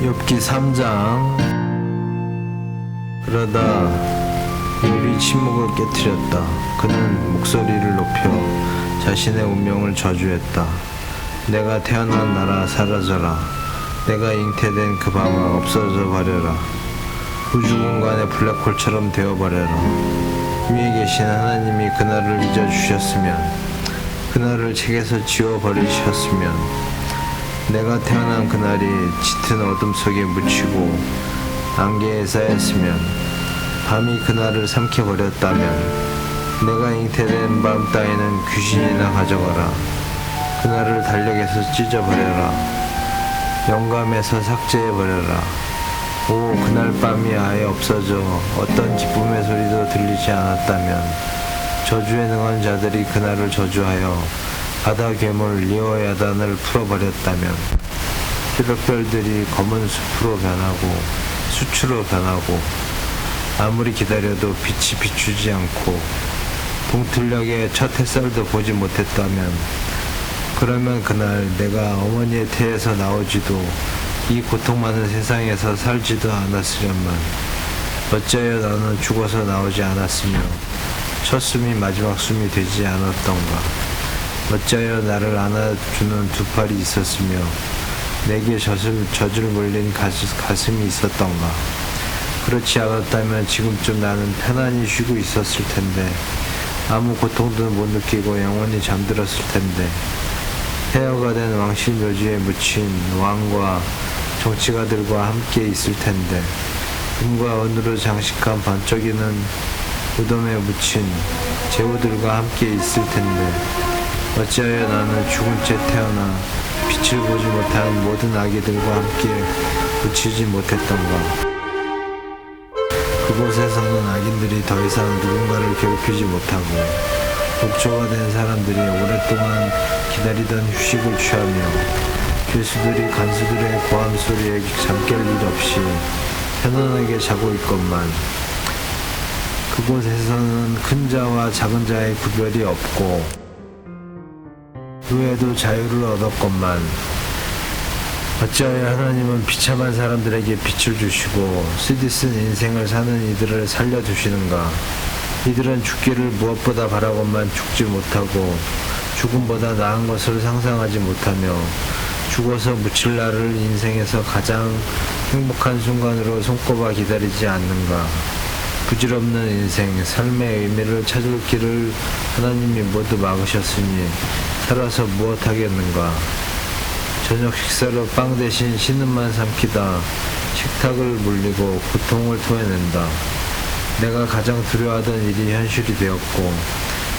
엽기 3장 그러다 유리 침묵을 깨뜨렸다. 그는 목소리를 높여 자신의 운명을 저주했다. 내가 태어난 나라 사라져라. 내가 잉태된 그 밤아 없어져 버려라. 우주 공간의 블랙홀처럼 되어 버려라. 위에 계신 하나님이 그날을 잊어 주셨으면, 그날을 책에서 지워 버리셨으면, 내가 태어난 그날이 짙은 어둠 속에 묻히고 안개에 쌓였으면, 밤이 그날을 삼켜버렸다면, 내가 잉태된 밤 따위는 귀신이나 가져가라. 그날을 달력에서 찢어버려라. 영감에서 삭제해버려라. 오, 그날 밤이 아예 없어져 어떤 기쁨의 소리도 들리지 않았다면 저주에 능한 자들이 그날을 저주하여 바다 괴물 리오야단을 풀어버렸다면 새벽별들이 검은 숲으로 변하고 수추로 변하고 아무리 기다려도 빛이 비추지 않고 동틀녘의 첫 햇살도 보지 못했다면 그러면 그날 내가 어머니의 태에서 나오지도 이 고통 많은 세상에서 살지도 않았으련만 어찌하여 나는 죽어서 나오지 않았으며 첫 숨이 마지막 숨이 되지 않았던가 어찌하여 나를 안아주는 두 팔이 있었으며 내게 젖을, 젖을 물린 가슴, 가슴 이 있었던가. 그렇지 않았다면 지금쯤 나는 편안히 쉬고 있었을 텐데 아무 고통도 못 느끼고 영원히 잠들었을 텐데. 폐허가 된 왕실 묘지에 묻힌 왕과 정치가들과 함께 있을 텐데. 금과 은으로 장식한 반짝이는 무덤에 묻힌 제후들과 함께 있을 텐데 어찌하여 나는 죽은 채 태어나 빛을 보지 못한 모든 아기들과 함께 묻히지 못했던가? 그곳에서는 악인들이 더 이상 누군가를 괴롭히지 못하고 목초가 된 사람들이 오랫동안 기다리던 휴식을 취하며 죄수들이 간수들의 고함 소리에 잠깰 일 없이 편안하게 자고 있건만 그곳에서는 큰 자와 작은 자의 구별이 없고 후에도 자유를 얻었건만 어찌하여 하나님은 비참한 사람들에게 빛을 주시고 쓰디쓴 인생을 사는 이들을 살려두시는가? 이들은 죽기를 무엇보다 바라고만 죽지 못하고 죽음보다 나은 것을 상상하지 못하며 죽어서 묻힐 날을 인생에서 가장 행복한 순간으로 손꼽아 기다리지 않는가 부질없는 인생, 삶의 의미를 찾을 길을 하나님이 모두 막으셨으니 살아서 무엇하겠는가 저녁 식사로 빵 대신 신음만 삼키다 식탁을 물리고 고통을 토해낸다. 내가 가장 두려워하던 일이 현실이 되었고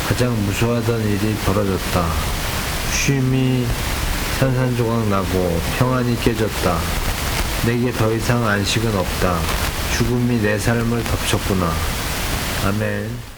가장 무서워하던 일이 벌어졌다. 쉼이 산산조각 나고 평안이 깨졌다. 내게 더 이상 안식은 없다. 죽음이 내 삶을 덮쳤구나. 아멘.